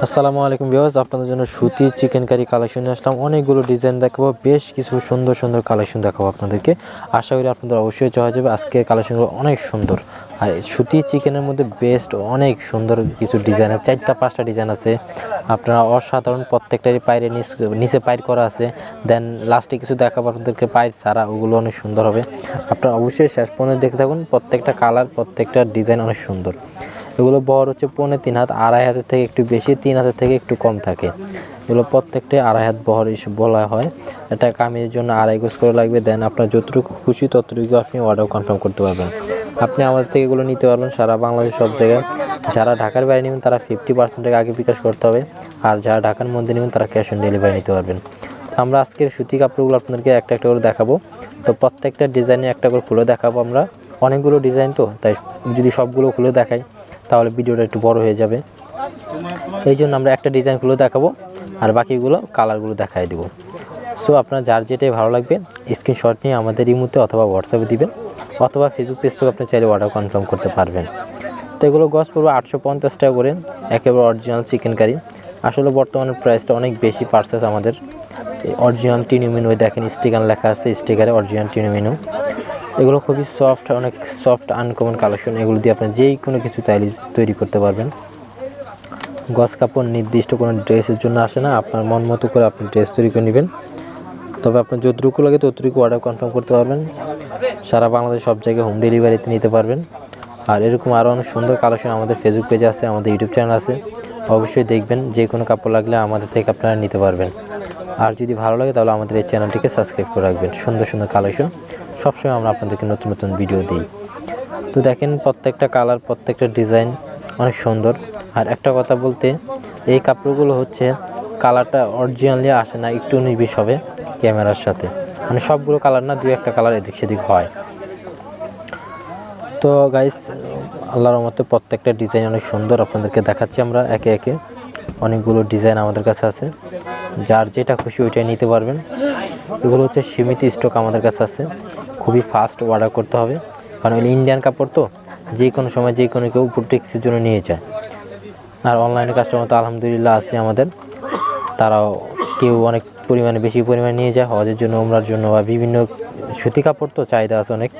আসসালামু আলাইকুম বিওয়াজ আপনাদের জন্য সুতি চিকেন কারি কালেকশন আসলাম। অনেকগুলো ডিজাইন দেখাবো, বেশ কিছু সুন্দর সুন্দর কালেকশন দেখাবো আপনাদেরকে। আশা করি আপনাদের অবশ্যই চাওয়া যাবে। আজকে কালেকশনগুলো অনেক সুন্দর। আর সুতি চিকেনের মধ্যে বেস্ট অনেক সুন্দর কিছু ডিজাইন আছে। চারটা, পাঁচটা ডিজাইন আছে। আপনারা অসাধারণ প্রত্যেকটারই পায়ের নিচ- পায়ের করা আছে। দেন লাস্টে কিছু দেখাবো আপনাদেরকে। পায়ের ছাড়া ওগুলো অনেক সুন্দর হবে। আপনারা অবশ্যই শেষ পর্যন্ত দেখতে থাকুন। প্রত্যেকটা কালার প্রত্যেকটা ডিজাইন অনেক সুন্দর। এগুলো বড় হচ্ছে পৌনে তিন হাত, আড়াই হাতের থেকে একটু বেশি, তিন হাতের থেকে একটু কম থাকে। এগুলো প্রত্যেকটাই আড়াই হাত বহর বলা হয়। এটা কামিজের জন্য আড়াই গোজ করে লাগবে। দেন আপনার যতটুকু খুশি ততটুকু আপনি অর্ডার কনফার্ম করতে পারবেন। আপনি আমাদের থেকে এগুলো নিতে পারবেন সারা বাংলাদেশ সব জায়গায়। যারা ঢাকার বাইরে নেবেন তারা ফিফটি পার্সেন্ট টাকা আগে বিকাশ করতে হবে। আর যারা ঢাকার মধ্যে নেবেন তারা ক্যাশ অন ডেলিভারি নিতে পারবেন। তো আমরা আজকের সুতি কাপড়গুলো আপনাদেরকে একটা একটা করে দেখাবো। তো প্রত্যেকটা ডিজাইনে একটা করে খুলে দেখাবো আমরা। অনেকগুলো ডিজাইন তো, তাই যদি সবগুলো খুলে দেখাই। তাহলে ভিডিওটা একটু বড় হয়ে যাবে। এই জন্য আমরা একটা ডিজাইনগুলো দেখাবো আর বাকিগুলো কালারগুলো দেখাই দেবো। সো আপনার যার যেটাই ভালো লাগবে, স্ক্রিনশট নিয়ে আমাদের ইমুতে অথবা হোয়াটসঅ্যাপে দিবেন, অথবা ফেসবুক পেজ থেকে আপনি চাইলে অর্ডার কনফার্ম করতে পারবেন। তো এগুলো গস পড়বে আটশো পঞ্চাশ টাকা করে, একেবারে অরিজিনাল চিকেন কারি আসলে বর্তমানে প্রাইসটা অনেক বেশি পার্সেস আমাদের। অরিজিনাল টিনু মেনু দেখেন স্টিকার লেখা আছে স্টিকারে অরিজিনাল টিনু মেনু এগুলো খুবই সফট অনেক সফট আনকমন কালেকশন এগুলো দিয়ে আপনি যেই কোনো কিছু চাইলে তৈরি করতে পারবেন। গস কাপড় নির্দিষ্ট কোনো ড্রেসের জন্য আসে না। আপনার মন মতো করে আপনি ড্রেস তৈরি করে নেবেন। তবে আপনার যতটুকু লাগে ততটুকু অর্ডার কনফার্ম করতে পারবেন। সারা বাংলাদেশ সব জায়গায় হোম ডেলিভারিতে নিতে পারবেন। আর এরকম আরও অনেক সুন্দর কালেকশন আমাদের ফেসবুক পেজে আছে, আমাদের ইউটিউব চ্যানেল আছে। অবশ্যই দেখবেন যে কোনো কাপড় লাগলে আমাদের থেকে আপনারা নিতে পারবেন। আর যদি ভালো লাগে তাহলে আমাদের এই চ্যানেলটিকে সাবস্ক্রাইব করে রাখবেন। সুন্দর সুন্দর কালেকশন সবসময় আমরা আপনাদেরকে নতুন নতুন ভিডিও দিই। তো দেখেন প্রত্যেকটা কালার, প্রত্যেকটা ডিজাইন অনেক সুন্দর। আর একটা কথা বলতে, এই কাপড়গুলো হচ্ছে কালারটা অরিজিনালি আসে না, একটু নিবিষ হবে ক্যামেরার সাথে। মানে সবগুলো কালার না, দুই একটা কালার এদিক সেদিক হয়। তো গাইস আল্লাহর মতো প্রত্যেকটা ডিজাইন অনেক সুন্দর। আপনাদেরকে দেখাচ্ছি আমরা একে একে। অনেকগুলো ডিজাইন আমাদের কাছে আছে। যার যেটা খুশি ওইটাই নিতে পারবেন। এগুলো হচ্ছে সীমিত স্টক আমাদের কাছে আছে। খুবই ফাস্ট অর্ডার করতে হবে। কারণ এগুলো ইন্ডিয়ান কাপড় তো, যে কোনো সময় যে কোনো কেউ প্রোটেক্সের জন্য নিয়ে যায়। আর অনলাইনে কাস্টমার তো আলহামদুলিল্লাহ আছে আমাদের। তারাও কেউ অনেক পরিমাণে, বেশি পরিমাণে নিয়ে যায়। হজের জন্য, উমরার জন্য বা বিভিন্ন সুতি কাপড় তো চাহিদা আছে অনেক।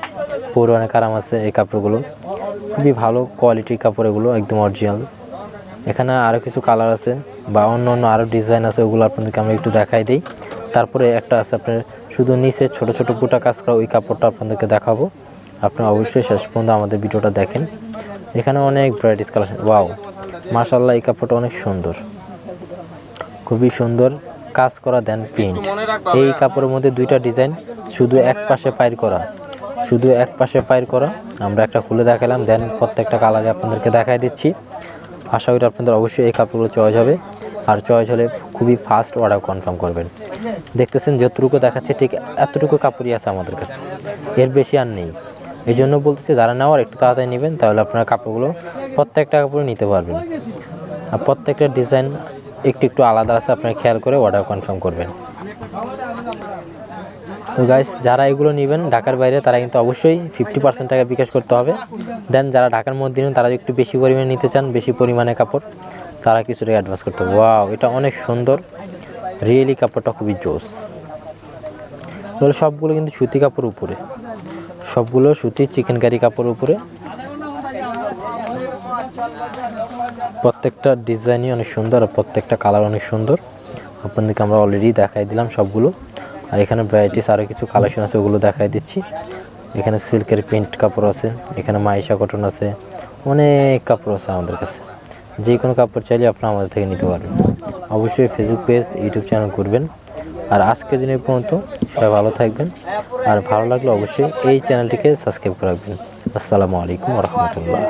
পরে অনেক আরাম আছে এই কাপড়গুলো। খুবই ভালো কোয়ালিটির কাপড় এগুলো, একদম অরিজিনাল এখানে আরও কিছু কালার আছে। বা অন্য অন্য আরও ডিজাইন আছে, ওগুলো আপনাদেরকে আমরা একটু দেখাই দিই। তারপরে একটা আছে আপনার, শুধু নিচে ছোট ছোট বুটা কাজ করা, ওই কাপড়টা আপনাদেরকে দেখাবো। আপনারা অবশ্যই শেষ পর্যন্ত আমাদের ভিডিওটা দেখেন। এখানে অনেক ভ্যারাইটিস কালেকশন ওয়াও মাশাল্লাহ এই কাপড়টা অনেক সুন্দর। খুবই সুন্দর কাজ করা দেন প্রিন্ট এই কাপড়ের মধ্যে দুইটা ডিজাইন শুধু এক পাশে পায়ের করা। শুধু এক পাশে পায়ের করা, আমরা একটা খুলে দেখালাম দেন প্রত্যেকটা কালারে আপনাদেরকে দেখাই দিচ্ছি। আশা করি আপনাদের অবশ্যই এই কাপড়গুলো চয়েস হবে। আর চয়েস হলে খুবই ফাস্ট অর্ডার কনফার্ম করবেন। দেখতেছেন যতটুকু দেখাচ্ছে ঠিক এতটুকু কাপড়ই আছে আমাদের কাছে। এর বেশি আর নেই। এই জন্য বলতেছি, যারা নেওয়ার একটু তাড়াতাড়ি নেবেন, তাহলে আপনারা কাপড়গুলো প্রত্যেকটা কাপড় নিতে পারবেন। আর প্রত্যেকটা ডিজাইন একটু একটু আলাদা আছে, আপনারা খেয়াল করে অর্ডার কনফার্ম করবেন। তো গাইস যারা এগুলো নেবেন ঢাকার বাইরে, তারা কিন্তু অবশ্যই ফিফটি পার্সেন্ট টাকা বিকাশ করতে হবে। দেন যারা ঢাকার মধ্যে নেবেন তারা একটু বেশি পরিমাণে নিতে চান, বেশি পরিমাণে কাপড়, তারা কিছু টাকা অ্যাডভান্স করতে হবে। ওয়াও এটা অনেক সুন্দর। রিয়েলি কাপড়টা খুবই জোস। এগুলো সবগুলো কিন্তু সুতি কাপড় উপরে। সবগুলো সুতি চিকেন কারি কাপড় উপরে। প্রত্যেকটা ডিজাইনই অনেক সুন্দর আর প্রত্যেকটা কালার অনেক সুন্দর। আপনাদেরকে আমরা অলরেডি দেখাই দিলাম সবগুলো। আর এখানে ভ্যারাইটিস আরও কিছু কালেকশন আছে, ওগুলো দেখাই দিচ্ছি। এখানে সিল্কের প্রিন্ট কাপড় আছে, এখানে মাইশা কটন আছে, অনেক কাপড় আছে আমাদের কাছে। যে কোনো কাপড় চাইলে আপনারা আমাদের থেকে নিতে পারবেন। অবশ্যই ফেসবুক পেজ ইউটিউব চ্যানেল করবেন আর আজকের দিন এই পর্যন্ত সবাই ভালো থাকবেন। আর ভালো লাগলে অবশ্যই এই চ্যানেলটিকে সাবস্ক্রাইব করে রাখবেন। আসসালামু আলাইকুম রহমতুল্লাহ।